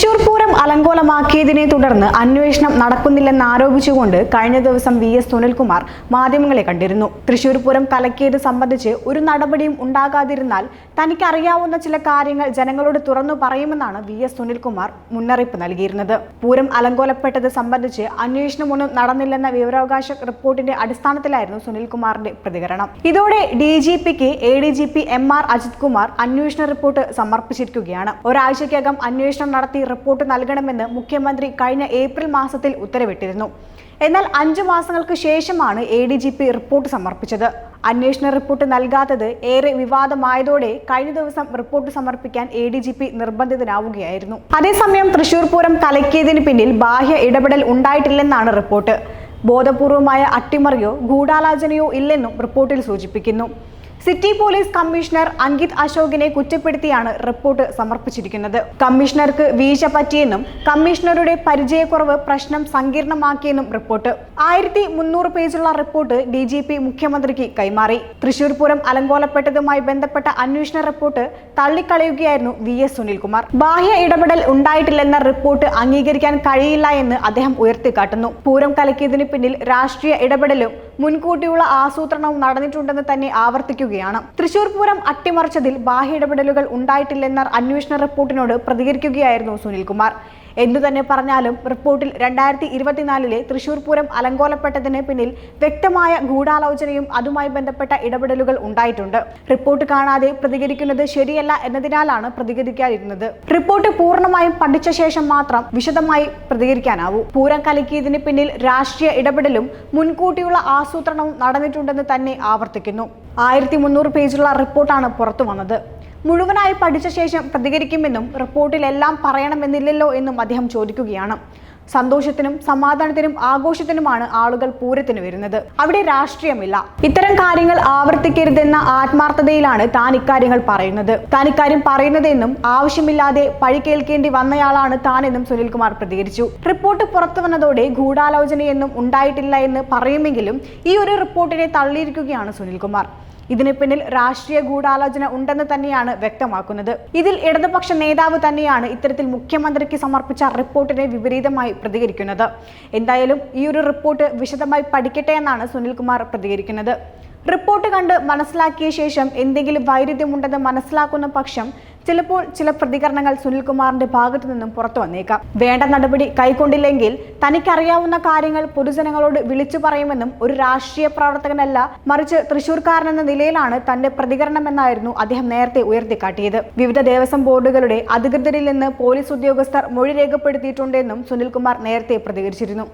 തൃശൂർ പൂരം അലങ്കോലമാക്കിയതിനെ തുടർന്ന് അന്വേഷണം നടക്കുന്നില്ലെന്ന് ആരോപിച്ചുകൊണ്ട് കഴിഞ്ഞ ദിവസം വി എസ് സുനിൽകുമാർ മാധ്യമങ്ങളെ കണ്ടിരുന്നു. തൃശൂർ പൂരം കലക്കിയത് സംബന്ധിച്ച് ഒരു നടപടിയും ഉണ്ടാകാതിരുന്നാൽ തനിക്കറിയാവുന്ന ചില കാര്യങ്ങൾ ജനങ്ങളോട് തുറന്നു പറയുമെന്നാണ് വി എസ് സുനിൽകുമാർ മുന്നറിയിപ്പ് നൽകിയിരുന്നത്. പൂരം അലങ്കോലപ്പെട്ടത് സംബന്ധിച്ച് അന്വേഷണമൊന്നും നടന്നില്ലെന്ന വിവരാവകാശ റിപ്പോർട്ടിന്റെ അടിസ്ഥാനത്തിലായിരുന്നു സുനിൽകുമാറിന്റെ പ്രതികരണം. ഇതോടെ D G pick A D G P M R Ajith Kumar അന്വേഷണ റിപ്പോർട്ട് സമർപ്പിച്ചിരിക്കുകയാണ്. ഒരാഴ്ചയ്ക്കകം അന്വേഷണം നടത്തി റിപ്പോർട്ട് നൽകണമെന്ന് മുഖ്യമന്ത്രി കഴിഞ്ഞ ഏപ്രിൽ മാസത്തിൽ ഉത്തരവിട്ടിരുന്നു. എന്നാൽ അഞ്ചു മാസങ്ങൾക്ക് ശേഷമാണ് A D G P report സമർപ്പിച്ചത്. അന്വേഷണ റിപ്പോർട്ട് നൽകാത്തത് ഏറെ വിവാദമായതോടെ കഴിഞ്ഞ ദിവസം റിപ്പോർട്ട് സമർപ്പിക്കാൻ എ ഡി ജി പി നിർബന്ധിതനാവുകയായിരുന്നു. അതേസമയം തൃശൂർ പൂരം കലക്കിയതിന് പിന്നിൽ ബാഹ്യ ഇടപെടൽ ഉണ്ടായിട്ടില്ലെന്നാണ് റിപ്പോർട്ട് ബോധപൂർവമായ അട്ടിമറിയോ ഗൂഢാലോചനയോ ഇല്ലെന്നും റിപ്പോർട്ടിൽ സൂചിപ്പിക്കുന്നു. സിറ്റി പോലീസ് കമ്മീഷണർ അങ്കിത് അശോകിനെ കുറ്റപ്പെടുത്തിയാണ് റിപ്പോർട്ട് സമർപ്പിച്ചിരിക്കുന്നത്. കമ്മീഷണർക്ക് വീഴ്ച പറ്റിയെന്നും കമ്മീഷണറുടെ പരിചയക്കുറവ് പ്രശ്നം സങ്കീർണമാക്കിയെന്നും റിപ്പോർട്ട്. ആയിരത്തി മുന്നൂറ് പേജുള്ള റിപ്പോർട്ട് ഡി ജി പി മുഖ്യമന്ത്രിക്ക് കൈമാറി. തൃശൂർ പൂരം അലങ്കോലപ്പെട്ടതുമായി ബന്ധപ്പെട്ട അന്വേഷണ റിപ്പോർട്ട് തള്ളിക്കളയുകയായിരുന്നു വി എസ് സുനിൽകുമാർ. ബാഹ്യ ഇടപെടൽ ഉണ്ടായിട്ടില്ലെന്ന റിപ്പോർട്ട് അംഗീകരിക്കാൻ കഴിയില്ല എന്ന് അദ്ദേഹം ഉയർത്തിക്കാട്ടുന്നു. പൂരം കലക്കിയതിന് പിന്നിൽ രാഷ്ട്രീയ ഇടപെടലും മുൻകൂട്ടിയുള്ള ആസൂത്രണവും നടന്നിട്ടുണ്ടെന്ന് തന്നെ ആവർത്തിക്കുകയാണ്. തൃശൂർ പൂരം അട്ടിമറിച്ചതിൽ ബാഹ്യ ഇടപെടലുകൾ ഉണ്ടായിട്ടില്ലെന്ന അന്വേഷണ റിപ്പോർട്ടിനോട് പ്രതികരിക്കുകയായിരുന്നു സുനിൽകുമാർ. എന്തു തന്നെ പറഞ്ഞാലും റിപ്പോർട്ടിൽ രണ്ടായിരത്തി ഇരുപത്തിനാലിലെ തൃശൂർ പൂരം അലങ്കോലപ്പെട്ടതിന് പിന്നിൽ വ്യക്തമായ ഗൂഢാലോചനയും അതുമായി ബന്ധപ്പെട്ട ഇടപെടലുകൾ ഉണ്ടായിട്ടുണ്ട്. റിപ്പോർട്ട് കാണാതെ പ്രതികരിക്കുന്നത് ശരിയല്ല എന്നതിനാലാണ് പ്രതികരിക്കാതിരുന്നത്. റിപ്പോർട്ട് പൂർണമായും പഠിച്ച ശേഷം മാത്രം വിശദമായി പ്രതികരിക്കാനാവൂ. പൂരം കലക്കിയതിന് പിന്നിൽ രാഷ്ട്രീയ ഇടപെടലും മുൻകൂട്ടിയുള്ള ആസൂത്രണവും നടന്നിട്ടുണ്ടെന്ന് തന്നെ ആവർത്തിക്കുന്നു. ആയിരത്തി മുന്നൂറ് പേജുള്ള റിപ്പോർട്ടാണ് പുറത്തു വന്നത് മുഴുവനായി പഠിച്ച ശേഷം പ്രതികരിക്കുമെന്നും റിപ്പോർട്ടിൽ എല്ലാം പറയണമെന്നില്ലല്ലോ എന്നും അദ്ദേഹം ചോദിക്കുകയാണ്. സന്തോഷത്തിനും സമാധാനത്തിനും ആഘോഷത്തിനുമാണ് ആളുകൾ പൂരത്തിന് വരുന്നത്. അവിടെ രാഷ്ട്രീയമില്ല. ഇത്തരം കാര്യങ്ങൾ ആവർത്തിക്കരുതെന്ന ആത്മാർത്ഥതയിലാണ് താൻ ഇക്കാര്യങ്ങൾ പറയുന്നത്. താൻ ഇക്കാര്യം പറയുന്നതെന്നും ആവശ്യമില്ലാതെ പഴി കേൾക്കേണ്ടി വന്നയാളാണ് താനെന്നും സുനിൽകുമാർ പ്രതികരിച്ചു. റിപ്പോർട്ട് പുറത്തു വന്നതോടെ ഗൂഢാലോചനയൊന്നും ഉണ്ടായിട്ടില്ല എന്ന് പറയുമെങ്കിലും ഈ ഒരു റിപ്പോർട്ടിനെ തള്ളിയിരിക്കുകയാണ് സുനിൽകുമാർ. ഇതിന് പിന്നിൽ രാഷ്ട്രീയ ഗൂഢാലോചന ഉണ്ടെന്ന് തന്നെയാണ് വ്യക്തമാക്കുന്നത്. ഇതിൽ ഇടതുപക്ഷ നേതാവ് തന്നെയാണ് ഇത്തരത്തിൽ മുഖ്യമന്ത്രിക്ക് സമർപ്പിച്ച റിപ്പോർട്ടിനെ വിപരീതമായി പ്രതികരിക്കുന്നത്. എന്തായാലും ഈ ഒരു റിപ്പോർട്ട് വിശദമായി പഠിക്കട്ടെ എന്നാണ് സുനിൽകുമാർ പ്രതികരിക്കുന്നത്. റിപ്പോർട്ട് കണ്ട് മനസ്സിലാക്കിയ ശേഷം എന്തെങ്കിലും വൈരുദ്ധ്യമുണ്ടെന്ന് മനസ്സിലാക്കുന്ന പക്ഷം ചിലപ്പോൾ ചില പ്രതികരണങ്ങൾ സുനിൽകുമാറിന്റെ ഭാഗത്തു നിന്നും പുറത്തു വന്നേക്കാം. വേണ്ട നടപടി കൈക്കൊണ്ടില്ലെങ്കിൽ തനിക്കറിയാവുന്ന കാര്യങ്ങൾ പൊതുജനങ്ങളോട് വിളിച്ചു പറയുമെന്നും ഒരു രാഷ്ട്രീയ പ്രവർത്തകനല്ല മറിച്ച് തൃശൂർക്കാരനെന്ന നിലയിലാണ് തന്റെ പ്രതികരണമെന്നായിരുന്നു അദ്ദേഹം നേരത്തെ ഉയർത്തിക്കാട്ടിയത്. വിവിധ ദേവസ്വം ബോർഡുകളുടെ അധികൃതരിൽ നിന്ന് പോലീസ് ഉദ്യോഗസ്ഥർ മൊഴി രേഖപ്പെടുത്തിയിട്ടുണ്ടെന്നും സുനിൽകുമാർ നേരത്തെ പ്രതികരിച്ചിരുന്നു.